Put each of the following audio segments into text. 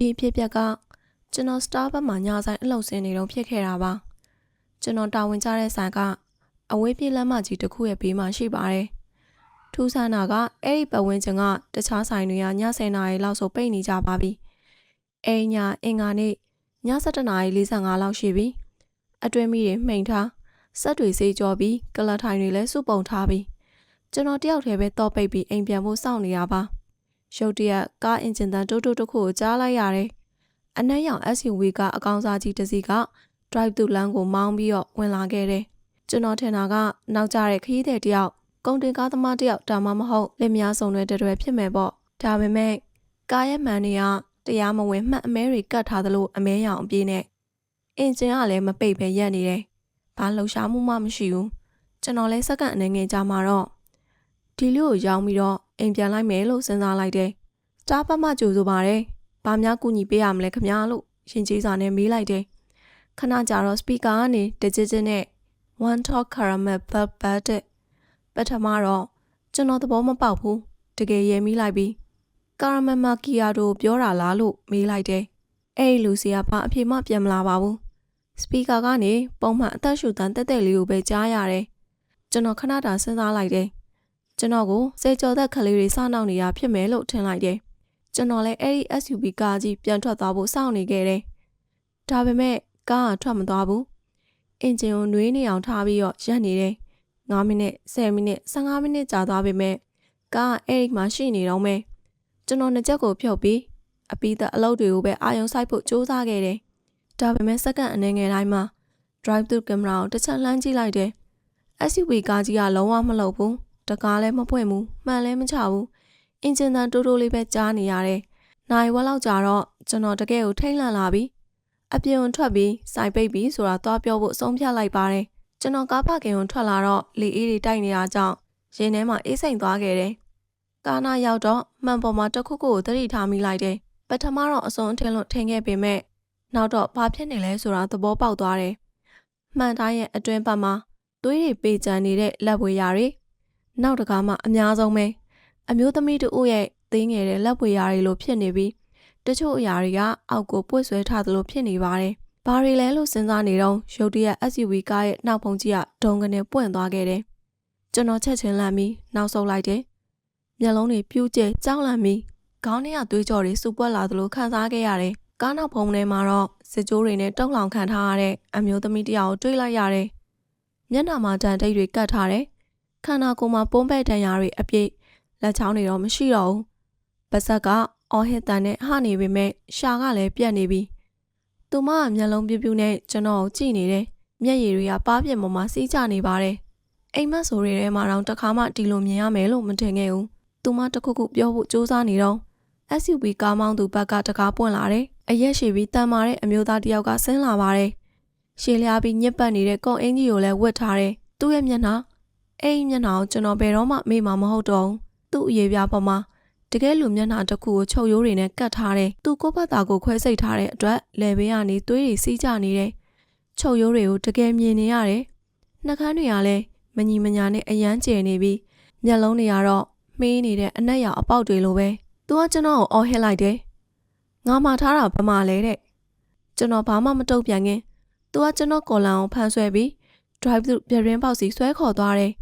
ဒီအဖြစ်အပျက်ကကျွန်တော်စတာဘတ်မှာညဆိုင်အလုပ်ဆင်းနေတော့ဖြစ်ခဲ့တာပါကျွန်တော်တာဝန်ကျတဲ့ဆိုင်ကအဝေးပြေးလမ်းမကြီးတစ်ခုရဲ့ဘေးမှာရှိပါတယ်ထူးဆန်းတာကအဲ့ဒီပတ်ဝန်းကျင်ကတခြားဆိုင်တွေကည10နာရီလောက်ဆိုပိတ်နေကြပါပြီအဲ့ညအင်္ဂါနေ့ည7နာရီ45လောက်ရှိပြီအတွင်းမိတွေမှိန်ထားစက်တွေစေးကြောပြီးကလထိုင်တွေလည်းစုပုံထားပြီးကျွန်တော်တယောက်တည်းပဲတော့ပိတ်ပြီးအိမ်ပြန်ဖို့စောင့်နေရပါ ရုတ်တရက်ကားအင်ဂျင်တန်တိုးတိုးတစ်ခုကိုကြားလိုက်ရတယ်။အနက်ရောင် SUV ကအကောင်စားကြီးတစ်စီးက drive thru လမ်းကိုမောင်းပြီးတော့ဝင်လာခဲ့တယ်။ကျွန်တော်ထင်တာကနောက်ကျတဲ့ခရီးသည်တယောက်ကုန်တင်ကားသမားတယောက်ဒါမှမဟုတ်လက်များစုံတွေတရွယ်ဖြစ်မယ်ပေါ့။ဒါပေမဲ့ကားရဲ့မှန်တွေကတရားမဝင်မှတ်အမဲတွေကတ်ထားသလိုအမဲရောင်အပြည့်နဲ့အင်ဂျင်ကလည်းမပိတ်ပဲရက်နေတယ်။ဘာလှုပ်ရှားမှုမှမရှိဘူး။ကျွန်တော်လည်းစက္ကန့်အနေငယ်ကြာမှာတော့ ဒီလူကိုရောင်းပြီးတော့အိမ်ပြန်လိုက်မယ်လို့စဉ်းစားလိုက်တယ်။စတားပတ်မှကြိုဆိုပါတယ်။ဘာများကူညီပေးရမလဲခမညာလို့ရှင်ကြီးစာနဲ့မေးလိုက်တယ်။ခဏကြာတော့စပီကာကနေ digital နဲ့ one talk caramel bubble တဲ့ပထမတော့ကျွန်တော်သဘောမပေါက်ဘူး။တကယ်ရဲမိလိုက်ပြီး caramel macchiato ပြောတာလားလို့မေးလိုက်တယ်။အဲ့ဒီလူစီကဘာအပြေမှပြန်မလာပါဘူး။စပီကာကနေပုံမှန်အသက်ရှူတန်းတက်တက်လေးကိုပဲကြားရတယ်။ကျွန်တော်ခဏတာစဉ်းစားလိုက်တယ်။ ကျွန်တော်ကိုစေကြော်သက်ခလေးတွေစောင့်နှောက်နေတာဖြစ်မယ်လို့ထင်လိုက်တယ်။ကျွန်တော်လည်းအဲ့ဒီ SUV ကားကြီးပြန်ထွက်သွားဖို့စောင့်နေခဲ့တယ်။ဒါပေမဲ့ကားကထွက်မသွားဘူး။အင်ဂျင်ကိုနှွေးနေအောင်ထားပြီးတော့ရပ်နေတယ်။9မိနစ်10မိနစ်15မိနစ်ကြာသွားပေမဲ့ကားကအဲ့ဒီမှာရှိနေတော့မယ်။ကျွန်တော်နှစ်ချက်ကိုဖြုတ်ပြီးအပီးသက်အလုပ်တွေကိုပဲအာရုံစိုက်ဖို့ကြိုးစားခဲ့တယ်။ဒါပေမဲ့စက္ကန့်အနည်းငယ်တိုင်းမှာ drive thru camera ကိုတစ်ချက်လှမ်းကြည့်လိုက်တယ်။ SUV ကားကြီးကလုံးဝမလှုပ်ဘူး။ တကားလည်းမပွင့်ဘူးမှန်လည်းမချဘူးအင်ဂျင်တန်တိုးတိုးလေးပဲကြားနေရတယ်နိုင်ဝက်လောက်ကြာတော့ကျွန်တော်တကယ်ကိုထိတ်လန့်လာပြီအပြင်ကိုထွက်ပြီးစိုက်ပိတ်ပြီးဆိုတာသွားပြောဖို့ဆုံးဖြတ်လိုက်ပါတယ်ကျွန်တော်ကားဖခင်ကိုထွက်လာတော့လေအေးတွေတိုက်နေတာကြောင့်ရင်ထဲမှာအေးစိမ်သွားခဲ့တယ်ကားနာရောက်တော့မှန်ပေါ်မှာတစ်ခုခုကိုသတိထားမိလိုက်တယ်ပထမတော့အစုံအထင်းလို့ထင်ခဲ့ပေမဲ့နောက်တော့ဘာဖြစ်နေလဲဆိုတာသဘောပေါက်သွားတယ်မှန်သားရဲ့အတွင်းဘက်မှာသွေးတွေပေကြံနေတဲ့လက်ဝဲရာတွေ နောက်တကားမှအများဆုံးပဲအမျိုးသမီးတို့ရဲ့သေးငယ်တဲ့လက်ပွေရာတွေလိုဖြစ်နေပြီးတချို့အရာတွေကအောက်ကိုပွေ့ဆွဲထားသလိုဖြစ်နေပါတယ်။ဘာတွေလဲလို့စဉ်းစားနေတော့ရုတ်တရက် SUV ကားရဲ့နောက်ဖုံးကြီးကဒုံကနေပွင့်သွားခဲ့တယ်။ကျွန်တော်ချက်ချင်းလန့်ပြီးနောက်ဆုတ်လိုက်တယ်။မျက်လုံးတွေပြူးကျဲကြောက်လန့်ပြီးခေါင်းထဲကသွေးကြောတွေစူပွက်လာသလိုခံစားခဲ့ရတယ်။ကားနောက်ဖုံးထဲမှာတော့စစ်ကြိုးတွေနဲ့တုံ့လောင်ခံထားရတဲ့အမျိုးသမီးတစ်ယောက်ကိုတွေ့လိုက်ရတယ်။မျက်နှာမှာတန်တိတ်တွေကတ်ထားတယ်။ ခန္ဓာကိုယ်မှာပုံးပဲ့တန်ရာတွေအပြည့်လက်ချောင်းတွေတော့မရှိတော့ဘူး။ပါဇက်ကအော်ဟစ်တန်နဲ့ဟနေပေမဲ့ရှာကလည်းပြတ်နေပြီ။သူမကမျက်လုံးပြူးပြူးနဲ့ကျွန်တော်ကိုကြည့်နေတယ်။မျက်ရည်တွေကပါးပြက်ပေါ်မှာစီးကျနေပါတယ်။အိမ်မက်ဆိုတွေထဲမှာတော့တစ်ခါမှဒီလိုမြင်ရမယ်လို့မထင်ခဲ့ဘူး။သူမတခုခုပြောဖို့စူးစမ်းနေတော့ SUV ကားမောင်းသူဘက်ကတကားပွင့်လာတယ်။အရက်ရှိပြီးတန်မာတဲ့အမျိုးသားတစ်ယောက်ကဆင်းလာပါတယ်။ရှည်လျားပြီးညစ်ပတ်နေတဲ့ကုံအင်ကြီးကိုလည်းဝတ်ထားတယ်။သူ့ရဲ့မျက်နှာ အဲ့ဒီမျက်နှာကိုကျွန်တော်ဘယ်တော့မှမေ့မှာမဟုတ်တော့ဘူး။သူ့အရေးပြားပေါ်မှာတကယ်လူမျက်နှာတစ်ခုကိုချုပ်ရိုးတွေနဲ့ကတ်ထားတယ်။သူကိုယ့်ဘက်သားကိုခွဲစိတ်ထားတဲ့အတွက်လယ်ဘေးကနေသွေးတွေစီးကျနေတယ်။ချုပ်ရိုးတွေကိုတကယ်မြင်နေရတယ်။နှာခမ်းတွေကလည်းမညီမညာနဲ့အယမ်းကျယ်နေပြီးမျက်လုံးတွေကတော့မှေးနေတဲ့အနက်ရောင်အပေါက်တွေလိုပဲ။သူကကျွန်တော်ကိုအော်ဟစ်လိုက်တယ်။ငါမှထားတာဗမာလဲတဲ့။ကျွန်တော်ဘာမှမတုတ်ပြန်ခင်သူကကျွန်တော်ကော်လန်ကိုဖန်ဆွဲပြီး drive thru ပြရင်းပေါက်စီဆွဲခေါ်သွားတယ်။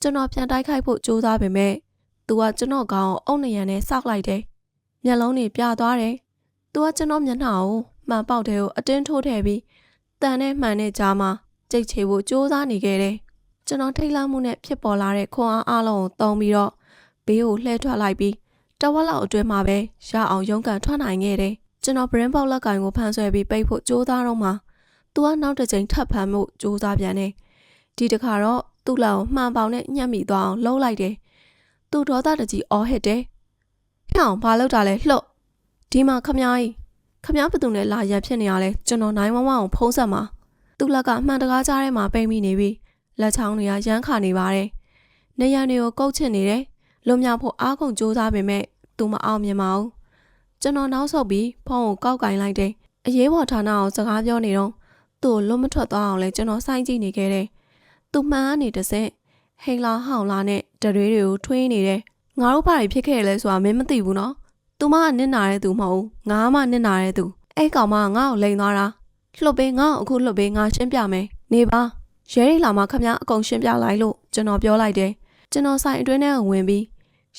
ကျွန်တော်ပြန်တိုက်ခိုက်ဖို့ကြိုးစားပေမဲ့သူကကျွန်တော်ကောင်းကိုအုံနရံနဲ့စောက်လိုက်တယ်။မျက်လုံးတွေပြသွားတယ်။သူကကျွန်တော်မျက်နှာကိုမှန်ပေါက်တဲ့ကိုအတင်းထိုးထည့်ပြီးတန်နဲ့မှန်နဲ့ကြားမှာကြိတ်ချေဖို့ကြိုးစားနေခဲ့တယ်။ကျွန်တော်ထိတ်လန့်မှုနဲ့ဖြစ်ပေါ်လာတဲ့ခွန်အားအလုံးကိုတုံးပြီးတော့ဘေးကိုလှဲထွက်လိုက်ပြီးတဝက်လောက်အတွင်းမှာပဲရအောင်ရုန်းကန်ထွက်နိုင်ခဲ့တယ်။ကျွန်တော် brain box လက်ကင်ကိုဖန်ဆွဲပြီးပိတ်ဖို့ကြိုးစားတော့မှသူကနောက်တစ်ချိန်ထပ်ဖမ်းဖို့ကြိုးစားပြန်တယ်။ဒီတစ်ခါတော့ သူ့လက်ကိုမှန်ပေါင်နဲ့ညှက်မိသွားအောင်လှုပ်လိုက်တယ်။သူ့ဒေါသတကြီးအော်ဟစ်တယ်။ဟဲ့အောင်ဘာလုပ်တာလဲလှုပ်ဒီမှာခမားကြီးခမားဘသူနဲ့လာရန်ဖြစ်နေရလဲကျွန်တော်911ကိုဖုံးဆက်မှာသူ့လက်ကအမှန်တကားကြားထဲမှာပိတ်မိနေပြီလက်ချောင်းတွေကရမ်းခါနေပါတယ်။နေရန်တွေကိုကုတ်ချစ်နေတယ်။လွန်မြောက်ဖို့အားကုန်စူးစမ်းပေမဲ့သူမအောင်မြင်ပါဘူး။ကျွန်တော်နောက်ဆုတ်ပြီးဖုန်းကိုကောက်ကင်လိုက်တယ်။အရေးပေါ်ဌာနအောင်စကားပြောနေတော့သူ့ကိုလွတ်မထွက်သွားအောင်လဲကျွန်တော်စိုင်းကြည့်နေခဲ့တယ်။ သူမှန်ကနေတဆင့်ဟိန်လာဟောင်လာနဲ့တရွေးတွေကိုထွေးနေတယ်။ငါတို့ဘာတွေဖြစ်ခဲ့လဲဆိုတာမင်းမသိဘူးနော်။ "तू မကနစ်နာတဲ့သူမဟုတ်ဘူး။ငါမှနစ်နာတဲ့သူ။အဲ့ကောင်မကငါ့ကိုလိန်သွားတာ။လှုပ်ပေးငါ့ကိုအခုလှုပ်ပေးငါရှင်းပြမယ်။နေပါ။ရဲတွေလာမှခမအကုန်ရှင်းပြလိုက်လို့ကျွန်တော်ပြောလိုက်တယ်။ကျွန်တော်ဆိုင်အတွင်းထဲကိုဝင်ပြီး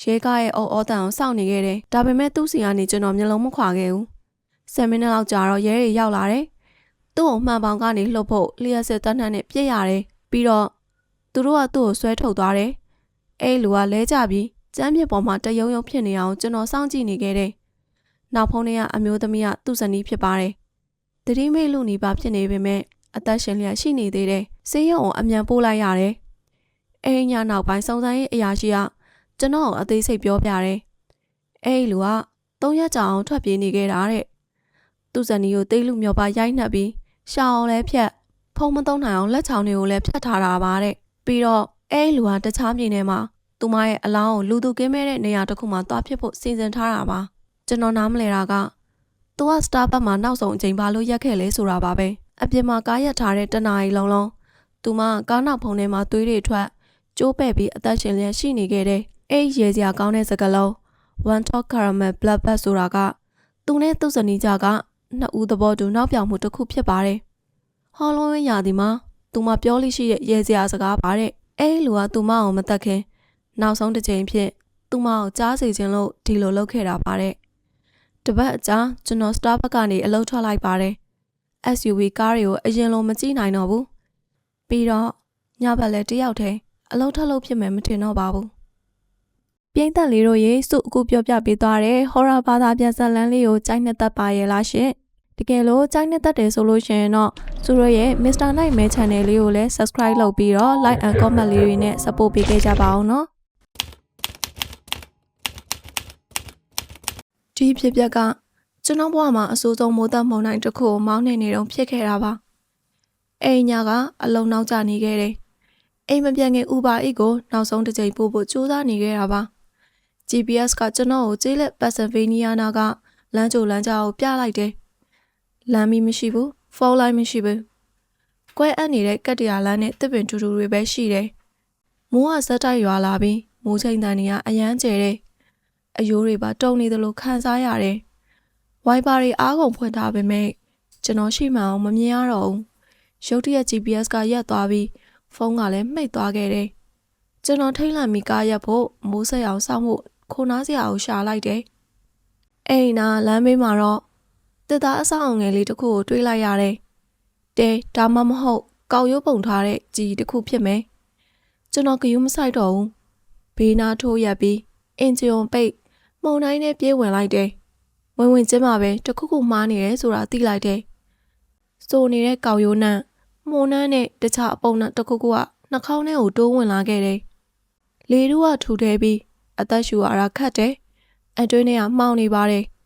ရဲကားရဲ့အော်အော်တန်ကိုစောင့်နေခဲ့တယ်။ဒါပေမဲ့သူ့စီကနေကျွန်တော်မျက်လုံးမခွာခဲ့ဘူး။10မိနစ်လောက်ကြာတော့ရဲတွေရောက်လာတယ်။သူ့ကိုမှန်ပေါင်ကနေလှုပ်ဖို့လျှက်စစ်တန်းတန်းနဲ့ပြစ်ရတယ်။ ပြီးတော့သူတို့ကသူ့ကိုဆွဲထုတ်သွားတယ်။အဲ့လူကလဲကြပြီးကျမ်းမြေပေါ်မှာတယုံယုံဖြစ်နေအောင်ကျွန်တော်စောင့်ကြည့်နေခဲ့တယ်။နောက်ဖုန်းထဲကအမျိုးသမီးကသူ့ဇနီးဖြစ်ပါတယ်။တတိမိတ်လူနေပါဖြစ်နေပေမဲ့အသက်ရှင်လျက်ရှိနေသေးတယ်။ဆေးရုံကိုအမြန်ပို့လိုက်ရတယ်။အဲ့ညနောက်ပိုင်းစုံစမ်းရေးအရာရှိကကျွန်တော်ကိုအသေးစိတ်ပြောပြတယ်။အဲ့လူကသုံးရက်ကြာအောင်ထွက်ပြေးနေခဲ့တာတဲ့။သူ့ဇနီးကိုတိတ်လူမျောပါရိုက်နှက်ပြီးရှောင်းအောင်လဲဖြတ် ဖုံးမသုံးနိုင်အောင်လက်ချောင်းတွေကိုလည်းဖြတ်ထားတာပါတဲ့။ပြီးတော့အဲ့လူကတခြားပြည်နယ်မှာသူမရဲ့အလောင်းကိုလူသူကင်းမဲ့တဲ့နေရာတစ်ခုမှာသွားဖြစ်ဖို့စီစဉ်ထားတာပါကျွန်တော်နားမလဲတာကသူကစတာဘတ်မှာနောက်ဆုံးအချိန်ဘာလို့ရက်ခဲ့လဲဆိုတာပါပဲအပြင်မှာကားရက်ထားတဲ့တနားရီလုံးလုံးသူမကားနောက်ဖုံထဲမှာသွေးတွေထွက်ကျိုးပဲ့ပြီးအသက်ရှင်လျက်ရှိနေခဲ့တဲ့အဲ့ရေစရာကောင်းတဲ့စကားလုံး one talk caramel blood bath ဆိုတာကသူနဲ့သူ့ဇနီးကြကနှစ်ဦးသဘောတူနောက်ပြောင်မှုတစ်ခုဖြစ်ပါတယ် ဟောလုံးဝင်းရာဒီမှာသူမပြောလိရှိတဲ့ရေစရာစကားပါတဲ့အဲ့လူကသူမအောင်မသက်ခင်နောက်ဆုံးတစ်ချိန်ဖြင့်သူမကိုကြားစီခြင်းလို့ဒီလိုလုပ်ခဲ့တာပါတဲ့တပတ်အကြာကျွန်တော် Starbucks ကနေအလုပ်ထွက်လိုက်ပါတယ် SUV ကားတွေကိုအရင်လိုမကြည့်နိုင်တော့ဘူးပြီးတော့ညဘက်လည်းတယောက်တည်းအလုပ်ထွက်လို့ဖြစ်မယ်မထင်တော့ပါဘူးပြိမ့်သက်လေးတို့ရေစုအခုပြောပြပေးသွားတဲ့ horror ဘာသာပြန်ဇာတ်လမ်းလေးကိုကြိုက်နှစ်သက်ပါရဲ့လားရှင် တကယ်လို့ကြိုက်နှစ်သက်တယ်ဆိုလို့ရှိရင်တော့သူတို့ရဲ့ Mr. Nightmare Channel လေးကိုလည်း subscribe လုပ်ပြီးတော့ like and comment လေးတွေနဲ့ support ပေးခဲ့ကြပါအောင်နော်ဒီဖြစ်ပျက်ကကျွန်တော်ဘဝမှာအဆိုးဆုံးမိုးသက်မုန်တိုင်းတစ်ခုကိုမောင်းနေနေတော့ဖြစ်ခဲ့တာပါအိမ်ညာကအလုံနောက်ကျနေခဲ့တယ်အိမ်မပြန်ခင် Uber Eats ကိုနောက်ဆုံးတစ်ချိန်ပို့ဖို့ကြိုးစားနေခဲ့တာပါ GPS ကကျွန်တော်ကိုကျေးလက် Pennsylvania နာကလမ်းကြိုလမ်းကြားကိုပြလိုက်တယ် လမ်းမီမရှိဘူးဖုန်းလိုင်းမရှိဘူးကွဲအပ်နေတဲ့ကက်တရာလမ်းနဲ့တစ်ပင်ထူထူတွေပဲရှိတယ်မိုးကဇက်တိုက်ရွာလာပြီးမိုးချိန်တန်တွေကအယမ်းကျဲတယ်အယိုးတွေပါတုံနေသလိုခံစားရတယ်။ဝိုင်ပါတွေအားကုန်ဖွင့်ထားပေမဲ့ကျွန်တော်ရှိမှအောင်မမြင်ရတော့ဘူး။ရုတ်တရက် GPS ကရက်သွားပြီးဖုန်းကလည်းမှိတ်သွားခဲ့တယ်။ကျွန်တော်ထိတ်လန့်ပြီးကားရက်ဖို့မိုးဆက်အောင်စောင့်ဖို့ခိုးနားစရာကိုရှာလိုက်တယ်။အိမ်နာလမ်းဘေးမှာတော့ တစ်သားအဆောင်အငယ်လေးတစ်ခုကိုတွေးလိုက်ရတယ်။တဲဒါမှမဟုတ်ကောက်ရိုးပုံထားတဲ့ကြီးတစ်ခုဖြစ်မယ်။ကျွန်တော်ကယူးမဆိုင်တော့ဘူး။ဘေးနာထိုးရက်ပြီးအင်ဂျင်ပိတ်မုံတိုင်းနဲ့ပြေးဝင်လိုက်တယ်။ဝင်ဝင်ချင်းမှာပဲတခုခုမှားနေတယ်ဆိုတာသိလိုက်တယ်။စိုးနေတဲ့ကောက်ရိုးနံမှုန်နှမ်းနဲ့တခြားအပုံနဲ့တခုခုကနှာခေါင်းထဲကိုတိုးဝင်လာခဲ့တယ်။လေတို့ကထူထဲပြီးအသက်ရှူရတာခတ်တယ်။အတွင်းထဲကမှောင်နေပါတယ်။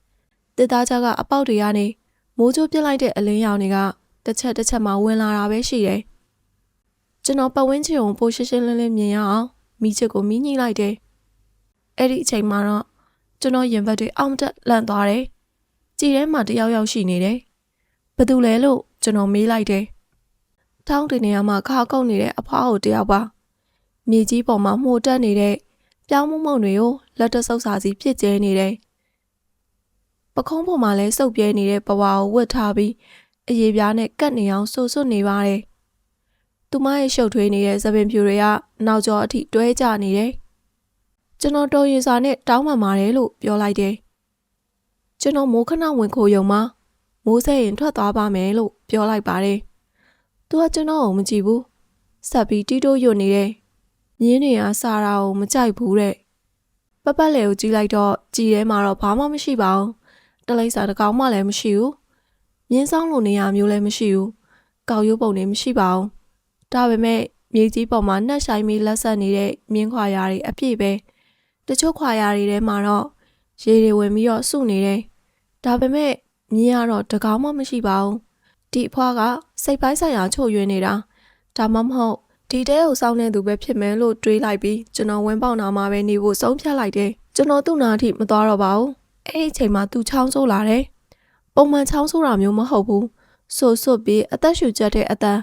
တစ်သားကြကအပေါက်တွေကနေမိုးချိုးပြစ်လိုက်တဲ့အလင်းရောင်တွေကတစ်ချက်တစ်ချက်မှဝင်လာတာပဲရှိတယ်။ကျွန်တော်ပတ်ဝန်းကျင်ကိုပိုရှင်းရှင်းလင်းလင်းမြင်ရအောင်မိချစ်ကိုမိညှိလိုက်တယ်။အဲ့ဒီအချိန်မှာတော့ကျွန်တော်ရင်ဘတ်တွေအောင့်တက်လန့်သွားတယ်။ကြည်ထဲမှာတယောက်ယောက်ရှိနေတယ်။ဘယ်သူလဲလို့ကျွန်တော်မေးလိုက်တယ်။တောင်းတင်နေရမှာခါကုတ်နေတဲ့အဖွားကိုတယောက်ပါ။မြေကြီးပေါ်မှာမှုတက်နေတဲ့ပြောင်းမမုံတွေကိုလက်တဆုပ်စာစီပြစ်ကျဲနေတယ်။ ပခုံးပေါ်မှာလဲစုပ်ပြဲနေတဲ့ဘဝကိုဝတ်ထားပြီးအရေးပြားနဲ့ကတ်နေအောင်ဆူဆွတ်နေပါတယ်။သူမရဲ့ရှုပ်ထွေးနေတဲ့သပင်ဖြူတွေကနောက်ကျောအထိတွဲကျနေတယ်ကျွန်တော်တော်ရင်စာနဲ့တောင်းပန်ပါတယ်လို့ပြောလိုက်တယ်။ကျွန်တော်မိုးခဏဝင်ခိုရုံမှာမိုးဆဲရင်ထွက်သွားပါမယ်လို့ပြောလိုက်ပါတယ်။သူကကျွန်တော်ကိုမကြည့်ဘူး။ဆက်ပြီးတီးတိုးယွနေတယ်။မြင်းနေရစာရာကိုမကြိုက်ဘူးတဲ့။ပပတ်လေကိုကြည့်လိုက်တော့ကြည်ထဲမှာတော့ဘာမှမရှိပါဘူး။ တလိမ့်စာတကောင်မှလည်းမရှိဘူး။မြင်းဆောင်လိုနေရမျိုးလည်းမရှိဘူး။ကောက်ရိုးပုံတွေမရှိပါဘူး။ဒါပေမဲ့မြေကြီးပေါ်မှာနှက်ဆိုင်ပြီးလက်ဆက်နေတဲ့မြင်းခွာရာတွေအပြည့်ပဲ။တချို့ခွာရာတွေထဲမှာတော့ရေတွေဝင်ပြီးတော့စုနေတယ်ဒါပေမဲ့မြင်ရတော့တကောင်းမှမရှိပါဘူးဒီအဖွားကစိတ်ပိုင်းဆိုင်ရာချို့ယွင်းနေတာဒါမှမဟုတ်ဒီတဲကိုစောင်းနေသူပဲဖြစ်မယ်လို့တွေးလိုက်ပြီးကျွန်တော်ဝင်ပေါက်နာမှာပဲနေဖို့ဆုံးဖြတ်လိုက်တယ်ကျွန်တော်သူ့နာအထိမသွားတော့ပါဘူး အဲ့ဒီအချိန်မှာသူချောင်းဆိုးလာတယ်ပုံမှန်ချောင်းဆိုးတာမျိုးမဟုတ်ဘူးဆိုဆွတ်ပြီးအသက်ရှူကျက်တဲ့အတန်း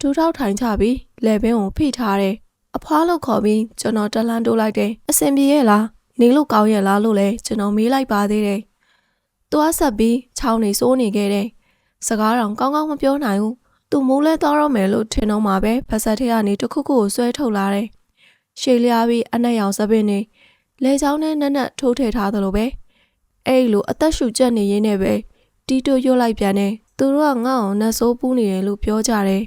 ဒူးထောက်ထိုင်ချပြီးလေပင်ကိုဖိထားတယ်အဖွားလို့ခေါ်ပြီးကျွန်တော်တလန်းတိုးလိုက်တယ်အဆင်ပြေရဲ့လားနေလို့ကောင်းရဲ့လားလို့လဲကျွန်တော်မေးလိုက်ပါသေးတယ်။သွားဆက်ပြီးချောင်းနေစိုးနေခဲ့တယ်။စကားတော့ကောင်းကောင်းမပြောနိုင်ဘူး။သူမိုးလဲသွားတော့မယ်လို့ထင်တော့မှပဲဖက်ဆက်ထဲကနေတစ်ခုခုကိုဆွဲထုတ်လာတယ်။ရှေ့လျားပြီးအနက်ရောင်စပင်းနေလေချောင်းနဲ့နက်နက်ထိုးထည့်ထားသလိုပဲ။ အဲ့လိုအသက်ရှူကျက်နေရင်းနဲ့ပဲတီးတိုးရွတ်လိုက်ပြန်တယ်။သူတို့ကငါ့ကိုနှဆိုးပူးနေတယ်လို့ပြောကြတယ်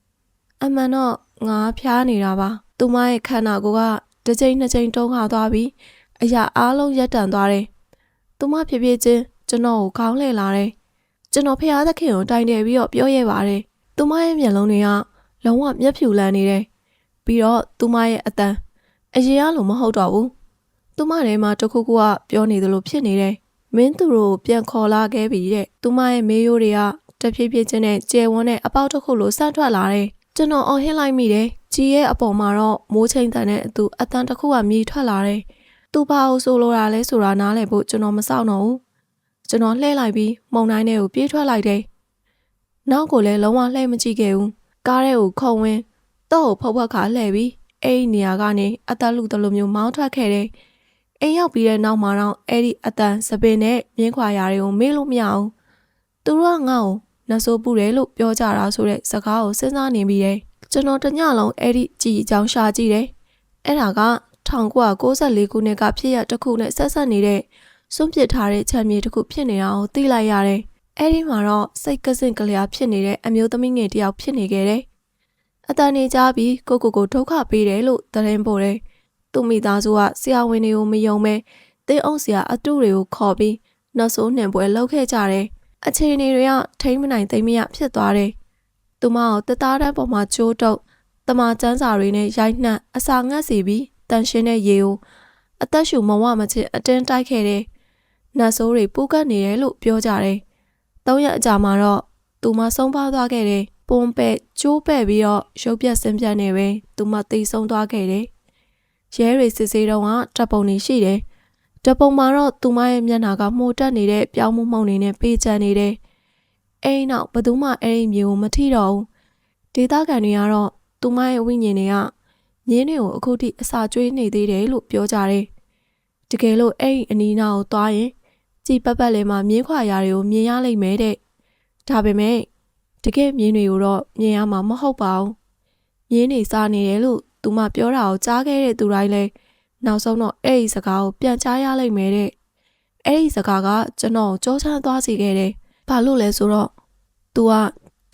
။အမှန်တော့ငါဖျားနေတာပါ။သူမရဲ့ခန္ဓာကိုယ်ကတစ်ချိန်နှစ်ချိန်တုံးခါသွားပြီးအရာအားလုံးရပ်တန့်သွားတယ်။သူမဖြည်းဖြည်းချင်းကျွန်တော်ကိုခေါင်းလှည့်လာတယ်။ကျွန်တော်ဖျားသခင်ကိုတိုင်တယ်ပြီးတော့ပြောရပါတယ်။သူမရဲ့မျက်လုံးတွေကလုံးဝမျက်ဖြူလန်းနေတယ်။ပြီးတော့သူမရဲ့အတန်အရင်ကလိုမဟုတ်တော့ဘူး။ သူမထဲမှာတခုခုကပြောနေသလိုဖြစ်နေတယ်။မင်းသူတို့ပြန်ခေါ်လာခဲ့ပြီတဲ့။သူမရဲ့မေးရိုးတွေကတဖြည်းဖြည်းချင်းနဲ့ကျယ်ဝန်းတဲ့အပေါက်တစ်ခုလိုဆန့်ထွက်လာတယ်။ကျွန်တော်အော်ဟစ်လိုက်မိတယ်။ကြီးရဲ့အပေါ်မှာတော့မိုးချိန်တန်တဲ့အတူအတန်တစ်ခုကမြည်ထွက်လာတယ်။သူဘာလို့ဆိုလိုတာလဲဆိုတာနားလည်ဖို့ကျွန်တော်မစောင့်တော့ဘူး။ကျွန်တော်လှည့်လိုက်ပြီးမုံတိုင်းထဲကိုပြေးထွက်လိုက်တယ်။နောက်ကိုလည်းလုံးဝလှည့်မကြည့်ခဲ့ဘူး။ကားထဲကိုခုံဝင်တော့ကိုဖုတ်ဖက်ခါလှည့်ပြီးအဲ့ဒီနေရာကနေအသက်လူတလူမျိုးမောင်းထွက်ခဲ့တယ်။ အိမ်ရောက်ပြီးတဲ့နောက်မှာတော့အဲ့ဒီအတန်စပင်နဲ့မြင်းခွာရာတွေကိုမေးလို့မရအောင်။သူတို့ကငါ့ကိုနှဆိုးပူတယ်လို့ပြောကြတာဆိုတဲ့စကားကိုစဉ်းစားနေပြီးတယ်။ကျွန်တော်တညလုံးအဲ့ဒီကြည်အကြောင်းရှာကြည့်တယ်။အဲ့ဒါက1994ခုနှစ်ကဖြစ်ရတစ်ခုနဲ့ဆက်ဆက်နေတဲ့စွန့်ပစ်ထားတဲ့ခြံမြေတစ်ခုဖြစ်နေတာကိုသိလိုက်ရတယ်။အဲ့ဒီမှာတော့စိတ်ကစင့်ကလျာဖြစ်နေတဲ့အမျိုးသမီးငယ်တစ်ယောက်ဖြစ်နေခဲ့တယ်။အတန်နေကြပြီးကိုကိုကိုဒုက္ခပေးတယ်လို့သတင်းပို့တယ်။ သူ့မိသားစုကဆရာဝန်တွေကိုမယုံမဲတင်းအောင်ဆရာအတုတွေကိုခေါ်ပြီးနောက်ဆုံးနှံပွဲလုပ်ခဲ့ကြတယ်။အခြေအနေတွေကထိမ့်မနိုင်သိမ့်မရဖြစ်သွားတယ်။သူမကိုတသားတန်းပေါ်မှာကျိုးတုပ်တမာကျန်းစာတွေနဲ့ရိုက်နှက်အစာငတ်စီပြီးတန်ရှင်းတဲ့ရေကိုအသက်ရှူမဝမချစ်အတင်းတိုက်ခဲ့တယ်။နတ်ဆိုးတွေပူကတ်နေတယ်လို့ပြောကြတယ်။သုံးရက်အကြာမှာတော့သူမဆုံးပါသွားခဲ့တယ်။ပုံပဲ့ကျိုးပဲ့ပြီးတော့ရုပ်ပြက်ဆင်းပြက်နေပဲသူမသိဆုံးသွားခဲ့တယ်။ ရဲတွေစစ်ဆေးတော့ကတပ်ပုံနေရှိတယ်။တပ်ပုံမှာတော့သူမရဲ့မျက်နှာကမှုတ်တက်နေတဲ့ပြောင်းမှုမှုန်နေနဲ့ပေးချန်နေတယ်။အဲ့နောက်ဘသူမှအဲ့ဒီမျိုးကိုမထိတော့ဘူး။ဒေသခံတွေကတော့သူမရဲ့ဝိညာဉ်တွေကမြင်းတွေကိုအခုထိအစာကျွေးနေသေးတယ်လို့ပြောကြတယ်။တကယ်လို့အဲ့ဒီအနီးနားကိုသွားရင်ကြည်ပတ်ပတ်လေးမှာမြင်းခွာရာတွေကိုမြင်ရလိမ့်မယ်တဲ့။ဒါပေမဲ့တကယ်မြင်းတွေကိုတော့မြင်ရမှာမဟုတ်ပါဘူး။မြင်းတွေစားနေတယ်လို့ သူမပြောတာကိုကြားခဲ့တဲ့သူတိုင်းလည်းနောက်ဆုံးတော့အဲ့ဒီစကားကိုပြန်ကြားရလိမ့်မယ်တဲ့။အဲ့ဒီစကားကကျွန်တော်ကိုကြောချမ်းသွားစေခဲ့တယ်။ဘာလို့လဲဆိုတော့ तू က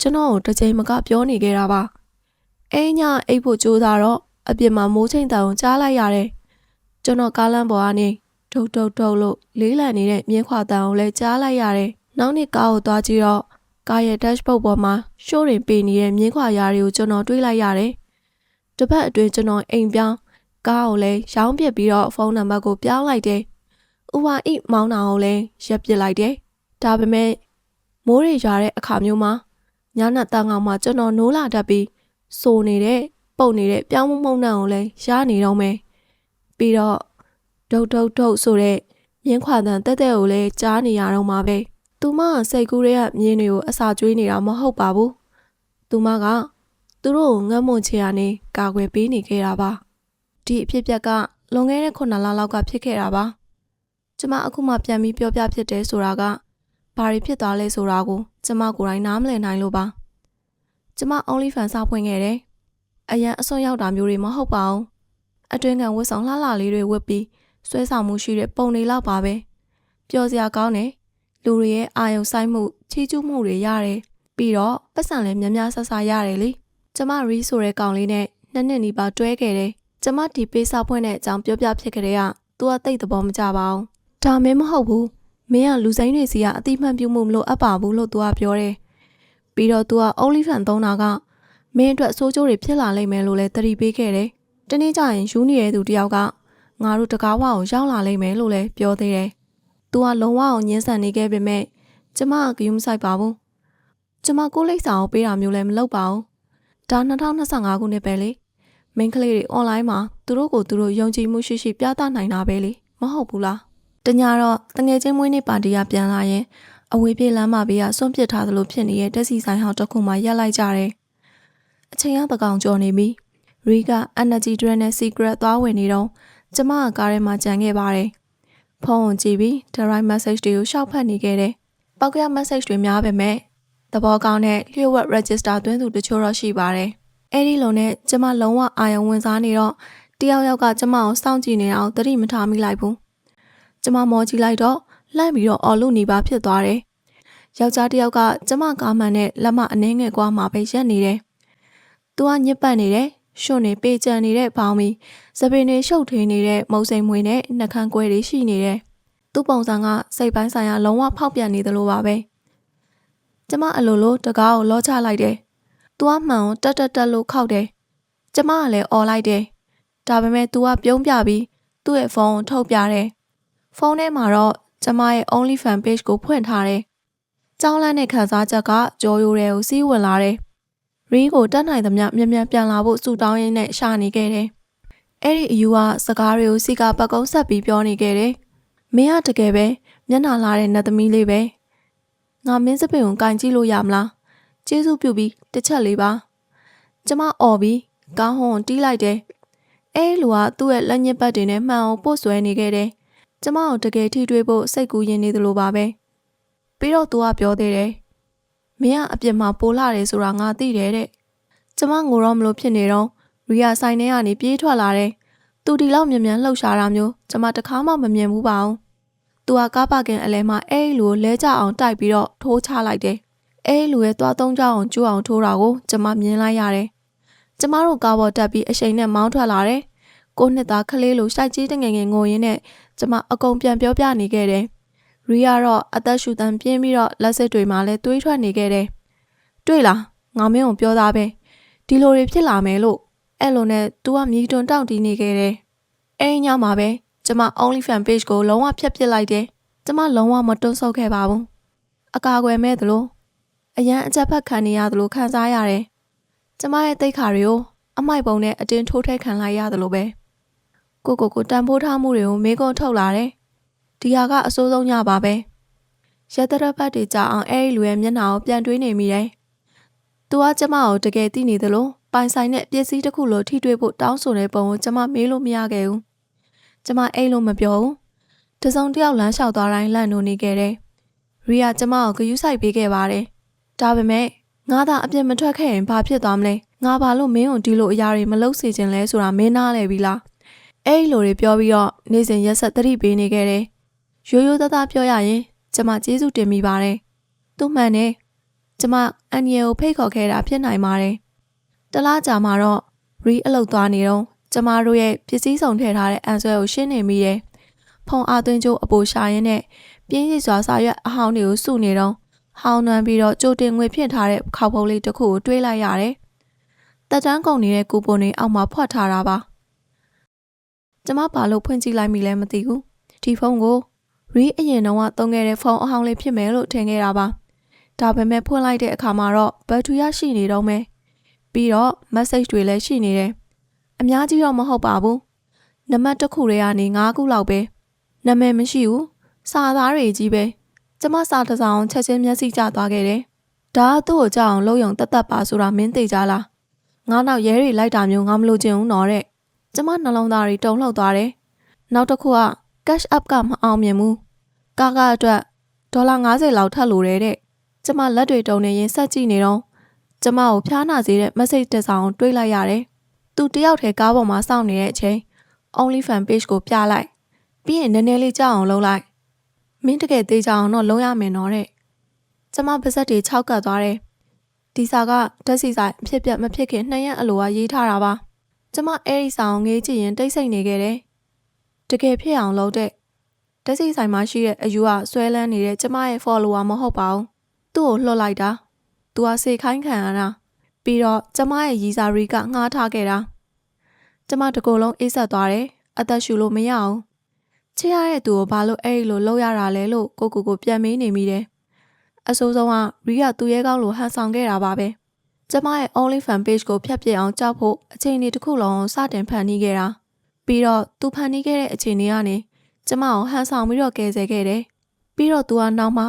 ကျွန်တော်ကိုတစ်ချိန်မကပြောနေခဲ့တာပါ။အဲ့ညအိပ်ဖို့ကြိုးစားတော့အပြင်မှာမိုးချိန်တန်ကိုကြားလိုက်ရတယ်။ကျွန်တော်ကားလမ်းပေါ်ကနေဒုတ်ဒုတ်ဒုတ်လို့လေးလံနေတဲ့မြင်းခွာတန်ကိုလည်းကြားလိုက်ရတယ်။နောက်နေ့ကားကိုသွားကြည့်တော့ကားရဲ့ dashboard ပေါ်မှာရှိုးရင်ပေးနေတဲ့မြင်းခွာရာတွေကိုကျွန်တော်တွေးလိုက်ရတယ်။ တစ်ပတ်အတွင်းကျွန်တော်အိမ်ပြောင်းကားကိုလည်းရောင်းပစ်ပြီးတော့ဖုန်းနံပါတ်ကိုပြောင်းလိုက်တယ်။ဥဝါဣမောင်းတာကိုလည်းရက်ပစ်လိုက်တယ်။ဒါပေမဲ့မိုးရေရွာတဲ့အခါမျိုးမှာညနာတန်ကောင်မှာကျွန်တော်နိုးလာတတ်ပြီးစိုးနေတဲ့ပုတ်နေတဲ့ပြောင်းမမှုန်နှံကိုလည်းရနေတော့မယ်ပြီးတော့ဒုတ်ဒုတ်ဒုတ်ဆိုတဲ့မြင်းခွာတန်တက်တက်ကိုလည်းကြားနေရတော့မှာပဲသူမကစိတ်ကူးရဲ့မြင်းတွေကိုအစာကျွေးနေတာမဟုတ်ပါဘူးသူမက သူတို့ကိုငတ်မွန်ချေရနေကာကွယ်ပေးနေခဲ့တာပါဒီအဖြစ်အပျက်ကလွန်ခဲ့တဲ့9လလောက်ကဖြစ်ခဲ့တာပါကျမအခုမှပြန်ပြီးပြောပြဖြစ်တယ်ဆိုတာကဘာတွေဖြစ်သွားလဲဆိုတာကိုကျမကိုယ်တိုင်နားမလည်နိုင်လို့ပါကျမ OnlyFans စဖွင့်ခဲ့တယ်အရန်အစွန်းရောက်တာမျိုးတွေမဟုတ်ပါဘူးအတွင်းကဝတ်ဆောင်လှလှလေးတွေဝတ်ပြီးဆွဲဆောင်မှုရှိတဲ့ပုံတွေလောက်ပါပဲပျော်စရာကောင်းတယ်လူတွေရဲ့အာယုံဆိုင်မှုချီးကျူးမှုတွေရတယ်ပြီးတော့ပတ်စံလည်းများများဆဆရတယ်လေ ကျမရီဆိုတဲ့ကောင်လေးနဲ့နှစ်နှစ်နီးပါတွဲခဲ့တယ်ကျမဒီပေးစာဖွင့်တဲ့အကြောင်းပြောပြဖြစ်ကြတဲ့ကသူကတိတ်သဘောမကျပါဘူးဒါမင်းမဟုတ်ဘူးမင်းကလူစိမ်းတွေစီကအတိမှန်ပြုမှုမလို့အပ်ပါဘူးလို့သူကပြောတယ်ပြီးတော့သူက OnlyFans သုံးတာကမင်းအတွက်စိုးကျိုးတွေဖြစ်လာလိမ့်မယ်လို့လည်းသတိပေးခဲ့တယ်။တနေ့ကျရင်ယူနေတဲ့သူတယောက်ကငါတို့တကားဝကိုရောက်လာလိမ့်မယ်လို့လည်းပြောသေးတယ်။ "तू ကလုံဝအောင်ညှင်းဆန်နေခဲ့ပေမဲ့ကျမကယူမဆိုင်ပါဘူး။ကျမကိုလိပ်စာကိုပေးတာမျိုးလည်းမလုပ်ပါဘူး။ ဒါ2025ခုနှစ်ပဲလေ။ main ကလေးတွေ online မှာသူတို့ကိုသူတို့ယုံကြည်မှုရှိရှိပြသနိုင်တာပဲလေ။မဟုတ်ဘူးလား။တညတော့တငယ်ချင်းမွေးနေ့ပါတီကပြန်လာရင်အဝေးပြေးလမ်းမဘေးကစွန့်ပစ်ထားသလိုဖြစ်နေတဲ့တက်စီဆိုင်ဟောင်းတစ်ခုမှရက်လိုက်ကြတယ်အချိန်ရပကောင်ကြော်နေပြီရီက energy drink နဲ့ secret သွားဝင်နေတော့ကျမကကားထဲမှာကြံခဲ့ပါတယ်ဖုန်းကိုကြည့်ပြီး direct message တွေကိုရှောက်ဖတ်နေခဲ့တယ်ပောက်ကရ message တွေများပေမဲ့ သဘောကောင်းတဲ့လျှို့ဝှက် register သွင်းသူတချို့တော့ရှိပါတယ်အဲ့ဒီလိုနဲ့ကျမလုံးဝအာရုံဝင်စားနေတော့တယောက်ယောက်ကကျမကိုစောင့်ကြည့်နေအောင်သတိမထားမိလိုက်ဘူးကျမမောကြည့်လိုက်တော့လှမ်းပြီးတော့အော်လို့နေပါဖြစ်သွားတယ်ယောက်ျားတစ်ယောက်ကကျမကားမှန်နဲ့လက်မအနှဲငယ်ကွာမှာပဲရက်နေတယ်။သူကညစ်ပတ်နေတယ်။ရှွတ်နေပေကြံနေတဲ့ပေါင်းပြီးစပင်းတွေရှုပ်ထွေးနေတဲ့မုံစိမ်မွေနဲ့နှကန်းကွဲတွေရှိနေတယ်။သူ့ပုံစံကစိတ်ပိုင်းဆိုင်ရာလုံးဝဖောက်ပြန်နေသလိုပါပဲ။ ကျမအလိုလိုတကားကိုလောချလိုက်တယ်။ "तू ကမှန်ကိုတက်တက်တက်လို့ခောက်တယ်။ကျမကလည်းអော်လိုက်တယ်။ဒါပေမဲ့ तू ကပြုံးပြပြီးသူ့ရဲ့ဖုန်းကိုထုတ်ပြတယ်။ဖုန်းထဲမှာတော့ကျမရဲ့ OnlyFans page ကိုဖွင့်ထားတယ်။ကြောင်းလန့်တဲ့ခန်းစားချက်ကကြော်ရိုးတွေကိုစီးဝင်လာတယ်။ရီးကိုတတ်နိုင်သမျှမြန်မြန်ပြန်လာဖို့စူတောင်းရင်းနဲ့ရှာနေခဲ့တယ်။အဲ့ဒီအယူကစကားတွေကိုစီကပတ်ကုန်းဆက်ပြီးပြောနေခဲ့တယ်။မင်းကတကယ်ပဲမျက်နှာလာတဲ့နတ်သမီးလေးပဲ။ ငါမင်းစပင်ကိုကင်ကြည့်လို့ရမလား။ကျေးဇူးပြုပြီးတစ်ချက်လေးပါ။ကျမអော်ပြီးကောင်းဟွန်တီးလိုက်တယ်။အဲ့လူကသူ့ရဲ့လက်ညှိပတ်တွေနဲ့မှန်အောင်ပို့ဆွဲနေခဲ့တယ်။ကျမကိုတကယ်ထိတွေ့ဖို့စိတ်ကူးရင်းနေသလိုပါပဲ။ပြီးတော့သူကပြောသေးတယ်။မင်းကအပြစ်မှာပိုလာတယ်ဆိုတာငါသိတယ်တဲ့။ကျမငိုတော့မလို့ဖြစ်နေတော့ရီယာဆိုင်ထဲကနေပြေးထွက်လာတယ်။သူဒီလောက်မြန်မြန်လှုပ်ရှားတာမျိုးကျမတခါမှမမြင်ဘူးပါဘူး။ သူကကားပါကင်အလဲမှာအဲ့ဒီလူကိုလဲကျအောင်တိုက်ပြီးတော့ထိုးချလိုက်တယ်။အဲ့ဒီလူရဲ့သွားသုံးကြအောင်ကျူအောင်ထိုးတာကိုကျမမြင်လိုက်ရတယ်။ကျမတို့ကားပေါ်တက်ပြီးအရှိန်နဲ့မောင်းထွက်လာတယ်။ကိုနှစ်သားခလေးလိုစိုက်ကြီးတငယ်ငယ်ငိုရင်းနဲ့ကျမအကုန်ပြန်ပြောပြနေခဲ့တယ်။ရီယာတော့အသက်ရှူတမ်းပြင်းပြီးတော့လက်စစ်တွေမှာလည်းတွေးထွက်နေခဲ့တယ်။တွေ့လားငါမင်းကိုပြောသားပဲဒီလိုတွေဖြစ်လာမယ်လို့အဲ့လိုနဲ့ तू ကမြည်တွန်တောင့်တီးနေခဲ့တယ်။အဲ့ဒီညမှာပဲ ကျမ OnlyFans page ကိုလုံးဝဖျက်ပစ်လိုက်တယ်။ကျမလုံးဝမတွန်းဆုတ်ခဲ့ပါဘူး။အကာအကွယ်မဲ့သလိုအရန်အချက်ဖက်ခံနေရသလိုခံစားရတယ်။ကျမရဲ့တိတ်ခါတွေကိုအမိုက်ပုံနဲ့အတင်းထိုးထည့်ခံလိုက်ရသလိုပဲ။ကိုကိုကိုတန်ဖိုးထားမှုတွေကိုမေးခွန်းထုတ်လာတယ်။ဒီဟာကအစိုးဆုံးညပါပဲ။ရတရပတ်တွေကြာအောင်အဲ့ဒီလူရဲ့မျက်နှာကိုပြန်တွေးနေမိတယ်။သူကကျမကိုတကယ်သိနေသလိုပိုင်ဆိုင်တဲ့ပစ္စည်းတစ်ခုလိုထိတွေ့ဖို့တောင်းဆိုတဲ့ပုံကိုကျမမေးလို့မရခဲ့ဘူး။ ကျမအိတ်လို့မပြောဘူး။တစုံတစ်ယောက်လမ်းလျှောက်သွားတိုင်းလန့်နိုးနေခဲ့တယ်။ရီယာကျမကိုဂယုစိုက်ပေးခဲ့ပါတယ်။ဒါပေမဲ့ငါသာအပြစ်မထွက်ခဲ့ရင်ဘာဖြစ်သွားမလဲ။ငါဘာလို့မင်းကိုဒီလိုအရာတွေမလုပ်စေချင်လဲဆိုတာမင်းနားလဲပြီလား။အဲ့ဒီလိုတွေပြောပြီးတော့နေစဉ်ရက်ဆက်သတိပေးနေခဲ့တယ်။ရိုးရိုးသားသားပြောရရင်ကျမကျေးဇူးတင်မိပါတယ်။သူ့မှန်တယ်။ကျမအန်ရီကိုဖိတ်ခေါ်ခဲ့တာဖြစ်နိုင်ပါတယ်။တလားကြာမှာတော့ရီအလုတ်သွားနေတော့ ကျမတို့ရဲ့ပစ္စည်းဆောင်ထည့်ထားတဲ့အန်ဆွဲကိုရှင်းနေမိတယ်။ဖုံအားသွင်းကျိုးအပိုရှာရင်းနဲ့ပြင်းရည်စွာစာရွက်အဟောင်းတွေကိုစုနေတော့ဟောင်းနှမ်းပြီးတော့ကြိုတင်ငွေဖြစ်ထားတဲ့ခေါက်ပုံးလေးတစ်ခုကိုတွေးလိုက်ရတယ်။တက်တန်းကုန်နေတဲ့ကူပွန်တွေအောက်မှာဖွက်ထားတာပါ။ကျမဘာလို့ဖွင့်ကြည့်လိုက်မိလဲမသိဘူး။ဒီဖုန်းကိုရီအရင်တော့သုံးခဲ့တဲ့ဖုန်းအဟောင်းလေးဖြစ်မယ်လို့ထင်ခဲ့တာပါ။ဒါပေမဲ့ဖွင့်လိုက်တဲ့အခါမှာတော့ဘက်ထရီရရှိနေတော့မယ်။ပြီးတော့ message တွေလည်းရှိနေတယ်။ အများကြီးတော့မဟုတ်ပါဘူး။နံပါတ်တစ်ခုတည်းကနေ9ခုလောက်ပဲ။နာမည်မရှိဘူး။စာသားတွေကြီးပဲ။ကျမစာတစ်စောင်ချက်ချင်းမျက်စိကျသွားခဲ့တယ်။ဒါကသူ့ကိုကြောက်အောင်လုပ်ယုံတက်တက်ပါဆိုတာမင်းသိကြလား။ငါနောက်ရဲတွေလိုက်တာမျိုးငါမလို့ချင်ဘူးနော်တဲ့။ကျမနှလုံးသားတွေတုန်လှုပ်သွားတယ်။နောက်တစ်ခုက cash up ကမအောင်မြင်ဘူး။ကားကအတွက်ဒေါ်လာ90လောက်ထပ်လိုတယ်တဲ့။ကျမလက်တွေတုံနေရင်ဆက်ကြည့်နေတော့ကျမကိုဖျားနာစေတဲ့ message တစ်စောင်တွေးလိုက်ရတယ်။ သူတယောက်တည်းကားပေါ်မှာစောင့်နေတဲ့အချိန် OnlyFans page ကိုပြလိုက်။ပြီးရင်နည်းနည်းလေးကြောက်အောင်လုပ်လိုက်။မင်းတကယ်သေးကြအောင်တော့လုံးရမယ်နော်တဲ့။ကျမပါဇက်တွေ၆ကတ်သွားတယ်။ဒီစာကတက်စီဆိုင်အဖြစ်ပြတ်မဖြစ်ခင်နှစ်ရက်အလိုကရေးထားတာပါ။ကျမအဲ့ဒီစာကိုငေးကြည့်ရင်တိတ်ဆိတ်နေခဲ့တယ်။တကယ်ဖြစ်အောင်လုပ်တဲ့တက်စီဆိုင်မှာရှိတဲ့အယူကဆွဲလန်းနေတဲ့ကျမရဲ့ follower မဟုတ်ပါဘူး။သူ့ကိုလှုပ်လိုက်တာ။သူကစေခိုင်းခံရတာ။ ပြီးတော့ကျမရဲ့ရီစာရီကငှားထားခဲ့တာ။ကျမတကိုယ်လုံးအေးဆက်သွားတယ်။အသက်ရှူလို့မရအောင်။ချစ်ရတဲ့သူကိုဘာလို့အဲ့ဒီလိုလှုပ်ရတာလဲလို့ကိုကိုကိုပြန်မေးနေမိတယ်။အဆိုးဆုံးကရီကသူ့ရဲ့ကောင်းလိုဟန်ဆောင်ခဲ့တာပါပဲ။ကျမရဲ့ OnlyFans page ကိုဖျက်ပစ်အောင်ကြောက်ဖို့အချိန်ဒီတစ်ခုလုံးစတင်ဖန်တီးခဲ့တာ။ပြီးတော့သူဖန်တီးခဲ့တဲ့အချိန်တွေကနေကျမကိုဟန်ဆောင်ပြီးတော့ကယ်ဆယ်ခဲ့တယ်။ပြီးတော့သူကနောက်မှ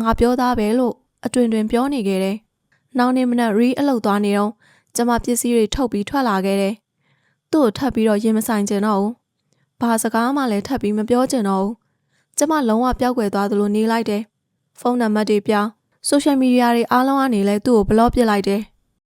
ငါပြောသားပဲလို့အတွင်တွင်ပြောနေခဲ့တယ်။ နောက်နေ့မနက်ရီအလုပ်သွားနေတော့ကျမပစ္စည်းတွေထုတ်ပြီးထွက်လာခဲ့တယ်။သူ့ကိုထပ်ပြီးတော့ရင်မဆိုင်ကျင်တော့ဘူး။ဘာစကားမှလည်းထပ်ပြီးမပြောချင်တော့ဘူးကျမလုံးဝပျောက်ကွယ်သွားသလိုနေလိုက်တယ်ဖုန်းနံပါတ်တွေပြောင်းဆိုရှယ်မီဒီယာတွေအားလုံးကနေလည်းသူ့ကိုဘလော့ပစ်လိုက်တယ်